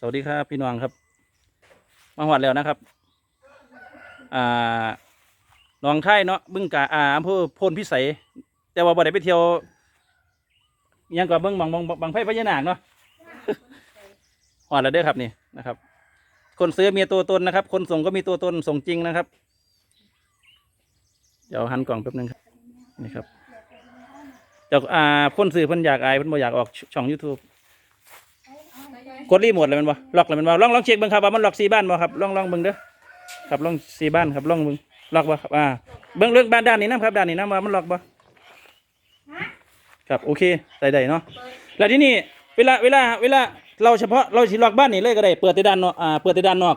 สวัสดีครับพี่น้องครับ มาหวัดแล้วนะครับ อ่าหนองค่เนาะบึงกาอ่าอำเภอโพนพิสัย แต่ว่าบ่ได้ไปเที่ยวยังกว่าเบิ่งบางบางบางไฟพญานาคเนาะหวัดแล้วเด้อครับนี่นะครับ คนซื้อมีตัวตนนะครับ คนส่งก็มีตัวตนส่งจริงนะครับ เดี๋ยวหันกล่องแป๊บนึงครับนี่ครับเจ้าอ่าคนซื้อเพิ่นอยากอายเพิ่นบ่อยากออกช่อง YouTube กดรีโมทเลยแมันบ่ล็อกเลยแมันบ่ลองลองเช็คเบิ่งครับว่ามันล็อกสีบ้านบ่ครับลองลองเบิ่งเด้อครับลองสีบ้านครับลองเบิ่งล็อกบ่ครับอ่าเบิ่งเรื่องบ้านด้านนี้นะครับด้านนี้นะว่ามันล็อกบ่ครับโอเคได้ได้เนาะแล้วที่นี่เวลาเวลาเวลาเราเฉพาะเราสิล็อกบ้านนี่เลยก็ได้เปิดแต่ด้านนอกอ่าเปิดแต่ด้านนอก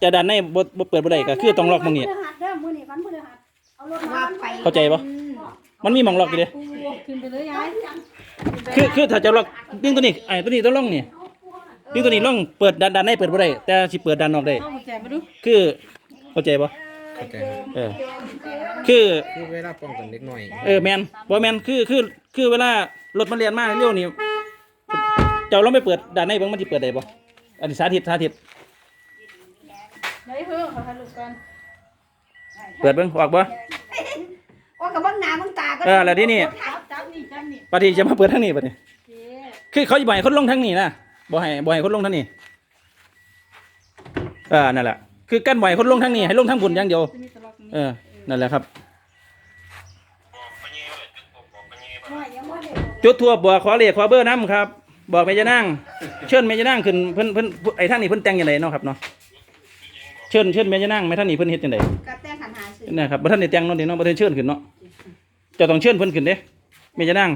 แต่ด้านในบ่บ่เปิดบ่ได้ก็คือต้องล็อกหมองนี้พฤหัสเด้อมื้อนี้วันพฤหัสเอารถมาว่าวันไปไปเข้าใจปะมันมีหมองล็อกอยู่เด้ขึ้นไปเลยยายคือคือถ้าจะล็อกดึงตัวนี้ไอ้ตัวนี้ต้องล็อกนี่ ดึงตัวนี้ล็อกเปิดด้านด้านในเปิดบ่ได้แต่สิเปิดด้านนอกได้เอากุญแจมาดูคือเข้าใจปะเข้าใจเออคือคือเวลาป้องกันเล็กน้อยเออแมนบ่แมนคือคือคือเวลารถมันเรียนมาเร็วนี่เจ้าลองไปเปิดด้านในเบิ่งมันสิเปิดได้บ่อันนี้สาธิตสาธิตไหนเพิ่งขอถ่ายรูปกันเปิดเบิ่งออกบ่ โอ้กับเบิ่งหน้าเบิ่งตาก็เออแล้วที่นี่ จับจับนี่จับนี่ปฏิจะมาเปิดทางนี้บัดนี้โอเคคือเขาสิบ่ให้คนลงทางนี้นะ บ่ให้บ่ให้คนลงทางนี้เออนั่นแหละคือกั้นบ่ให้คนลงทางนี้ให้ลงทางบนอย่างเดียว จะมีตลอกนี้เออนั่นแหละครับว่ายังบ่ได้จุดทั่วบอกขอเลขขอเบอร์น้ำครับ บอกแม่จะนั่งเชิญแม่จะนั่งขึ้นเพิ่นเพิ่นไอ้ท่านนี่เพิ่นแต่งยังไงเนาะครับเนาะเชิญเชิญแม่จะนั่งแม่ท่านนี่เพิ่นเฮ็ดยังไงกระแตงหันหาซื้อนะครับบ่ท่านได้แต่งเนาะเดี๋ยวเนาะบ่ได้เชิญขึ้นเนาะเจะต้องเชิญเพิ่นขึ้นเด้แม่จะนั่ง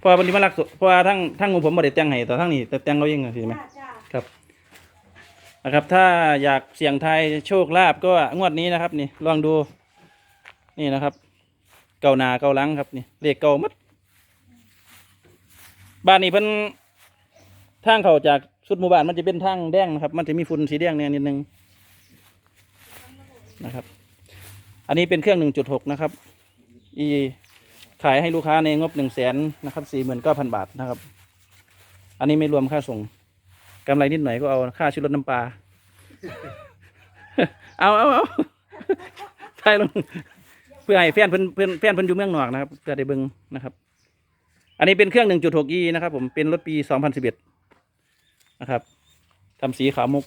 เพราะว่าเพิ่นสิมารักษาเพราะว่าทั้งทั้งของผมบ่ได้แต่งให้แต่ทั้งนี้แต่แต่งเอาเองอะสิแม่จ้าจ้าครับนะครับ ถ้าอยากเสี่ยงทายโชคลาภก็งวดนี้นะครับนี่ลองดูนี่นะครับ เก่าหนาเก่าหลังครับนี่เลขเก่าหมัดบ้านนี้เพิ่นทางเขาจากสุดหมู่บ้านมันจะเป็นทางแดงนะครับ มันจะมีฝุ่นสีแดงเนี่ยนิดนึงนะครับ อันนี้เป็นเครื่องหนึ่งจุดหกนะครับอี ขายให้ลูกค้าในงบหนึ่งแสนนะครับสี่หมื่นเก้าพันบาทนะครับ อันนี้ไม่รวมค่าส่งกำไรนิดหน่อยก็เอาค่าชุดรถน้ำปลา เอาเอาเอาใช่ลงเพื่อให้แฟนเพิ่นเพื่อนแฟนเพิ่อนอยู่เมืองนอกนะครับเพื่อได้เบิ่งนะครับ อันนี้เป็นเครื่อง1.6 e นะครับผมเป็นรถปี2011นสิบเอ็ดนะครับทำสีขาวมุก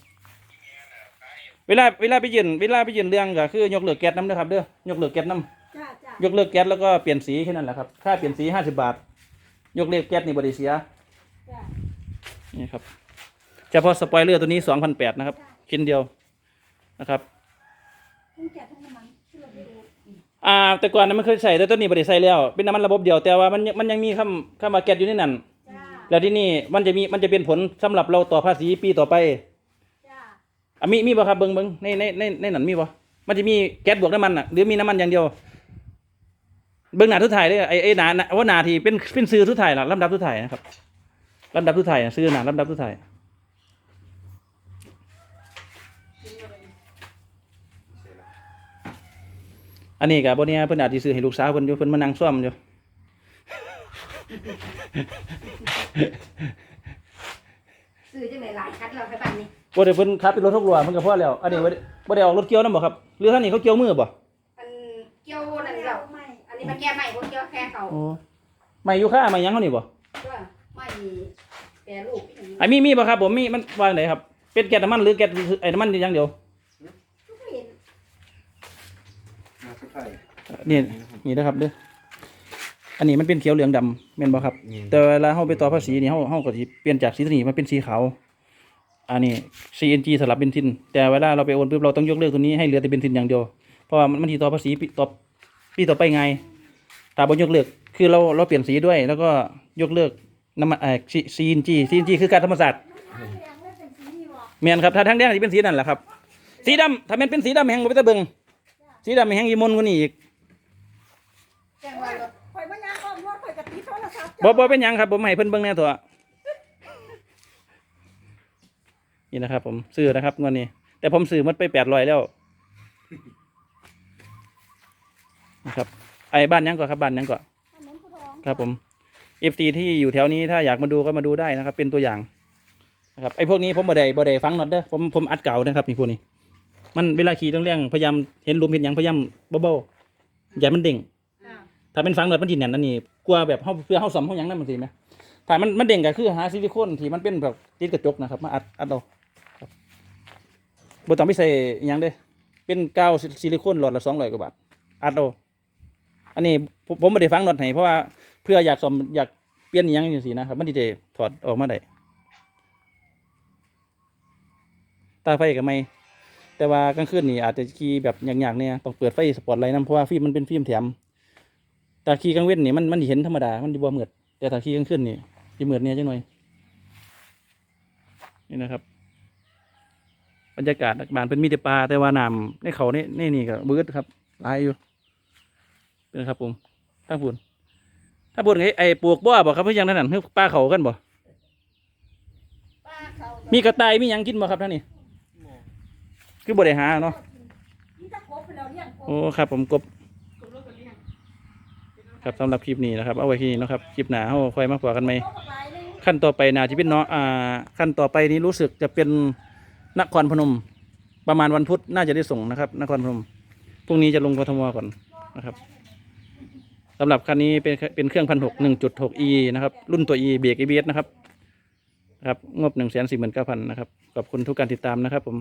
เวลาเวลาไปยืนเวลาไปยืนเรื่องก็คือยกเหลิกแก๊สน้ำนะครับเด้อยกเหลิกแก๊สน้จ้าจ้า ยกเลิกแก๊สแล้วก็เปลี่ยนสีแค่นั้นแหละครับ ค่าเปลี่ยนสี50บาท ยกเลิกแก๊สนี่บริเสียจ้านี่ครับ เฉพาะสปอยเลอร์ตัวนี้สองพันแปดนะครับ ชิ้นเดียวนะครับทั้งแก่ทั้งน้ำมันที่เราไปดูอ่า แต่ก่อนนั้นมันเคยใส่แต่ตัวนี้บริใส่แล้ว เป็นน้ำมันระบบเดียวแต่ว่ามันยังมันยังมีคำคำมาแกตอยู่ในนั้น จ้าแล้วที่นี่มันจะมีมันจะเป็นผลสำหรับเราต่อภาษีปีต่อไปจ้าอะมีมีบ่ครับเบิ้งเบิ้งในในในในนั้นมีบ่มันจะมีแก๊สบวกน้ำมันอะหรือมีน้ำมันอย่างเดียว เบิ้งหน้าทุกถ่ายเลยไอ้ไอ้หนาหนาว่าหนาที่เป็นเป็นซื้อทุกถ่ายล่ะลำดับทุกถ่ายนะครับลำดับทุกถ่ายอะซื้อหนาลำดับทุกถ่ายอันนี้กับบเนี่ยเพิ่นอาจสิซื้อให้ลูกสาวเพิ่นอยู่เพิ่นมานั่งซ่อมอยู่ ซื้อจังได๋หลายคัดเราไปบ้านนี้ บ่ได้เพิ่นขับเป็นรถหกล้อเพิ่นก็พอแล้ว อันนี้บ่ได้บ่ได้ออกรถเกี่ยวนํบ่ครับหรือท่านนี่เขาเกี่ยวมือบ่ อันเกี่ยวนั่นแล้ว ไม่ อั นนี้มันแก้ใหม่พวกเกี่ยวแค่เขาโอ้ไม่อยู่ค่าไม่หยังเขานี่บ่ว่าไม่แปรรูปอีกอย่างนี้ไอ้มีมีบ่ครับผมมีมันว่าจังไดครับ เป็นแก๊สน้ำมันหรือแก๊สไอ้น้ำมันอย่างเดียวทุกเห็นมาสุดท้ายนี่นี่นะครับเด้ออันนี้มันเป็นเขียวเหลืองดำแม่นบ่ครับ นี่แต่เวลาเฮาไปต่อภาษีนี่เฮาเฮาก็สิเปลี่ยนจากสีตัวนี้มาเป็นสีขาว อันนี้ CNG สลับเบนซิน แต่เวลาเราไปโอนปุ๊บเราต้องยกเลิกตัวนี้ให้เหลือแต่เบนซินอย่างเดียว เพราะว่ามันมันสิต่อภาษีปีต่อปีต่อไปไง ถ้าบ่ยกเลิก คือเราเราเปลี่ยนสีด้วย แล้วก็ยกเลิกน้ำมันเอ่อ CNG CNG คือการธรรมศาสตร์แดงเลยเป็นสีนี่บ่แม่นครับถ้าทางแดงสิเป็นสีนั่นแหละครับ สีดำถ้าแม่นเป็นสีดำแห้งบ่ไปตะเบิงสีดำแห้งอีมนกว่านี้อีกแจ้งว่ารถข่อยบ่ยางอ้อมรถข่อยก็ติดโทรศัพท์บ่บ่เป็นหยังครับผมให้เพิ่นเบิ่งแน่ตัวนี่นะครับ ผมซื้อนะครับงวดนี้ แต่ผมซื้อหมันไปแปดร้อยแล้วนะครับ ไอ้บ้านหยังก่อนครับบ้านหยังก่อนถนนผู้ทองครับผมเอฟซีที่อยู่แถวนี้ถ้าอยากมาดูก็มาดูได้นะครับ เป็นตัวอย่างนะครับไอ้พวกนี้ผมบ่ได้บ่ได้ฟังน็อตเด้อผมผมอัดเก่านะครับนี่พวกนี้ มันเวลาขี่ต้องเร่งพยายามเห็นหลุมเห็นหยังพยายามเบาๆอย่ามันเด้งอ่าถ้าเป็นฟังน็อตมันสิแน่นอันนี้กลัวแบบเฮาเพื่อเฮาซ่อมเฮาหยังนั่นมันสิแหมถ้ามันมันเด้งก็คือหาซิลิโคนที่มันเป็นแบบติดกระจกนะครับ มาอัดอัดเอาครับบ่ต้องไปใส่หยังเด้อเป็นกาวซิลิโคนหลอดละ200กว่าบาทอัดเอา อันนี้ผมผมบ่ได้ฟังน็อตให้เพราะว่าเพื่ออยากซ่อมอยากเปลี่ยนยังจังซี่นะครับมันสิได้ถอดออกมาได้ตาไฟก็ไม่แต่ว่ากลางคืนนี่อาจจะขี่แบบอย่างๆเนี่ยต้องเปิดไฟสปอตไลท์นำเพราะว่าฟิล์มมันเป็นฟิล์มแถมแต่ขี่กลางเว้นนี่มันมันเห็นธรรมดามันดีบ่มือดแต่ถ้าขี่กลางคืนนี่จะมือดเนี่ยจังหน่อยนี่นะครับ บรรยากาศบ้านเป็นมีแต่ปลาแต่ว่าน้ำในเขาเนี่นี่นี่ก็บืดครับลายอยู่ เป็นครับผมทั้งปุ่นถ้าปุ่นไอ้ไอ้ปลูกบ่อบ่ครับเพื่อยังนั่นน่ะเพื่อปลาเขากันบ่ป้าเขามีกระต่ายมีหยังกินบ่ครับท่านนี่คือบ่ได้หาเนาะนี่ถ้าครบไปแล้วเลี้ยงครบโอ้ครับ ผมกบครับสำหรับคลิปนี้นะครับ เอาไว้ที่นี้เนาะครับคลิปหน้าเราค่อยมาพบกันไหมครบหลายเลยขั้นต่อไปนาจะเป็นเนาะอ่าขั้นต่อไปนี้รู้สึกจะเป็นนครพนม ประมาณวันพุธน่าจะได้ส่งนะครับ นครพนมพรุ่งนี้จะลงกทมก่อนนะครับสำหรับคันนี้เป็นเป็นเครื่องพันหกหนึ่งจุดหก e นะครับ รุ่นตัว e เบรก ABS นะครับ ครับงบหนึ่งแสนสี่หมื่นเก้าพันนะครับ ขอบคุณทุกการติดตามนะครับผม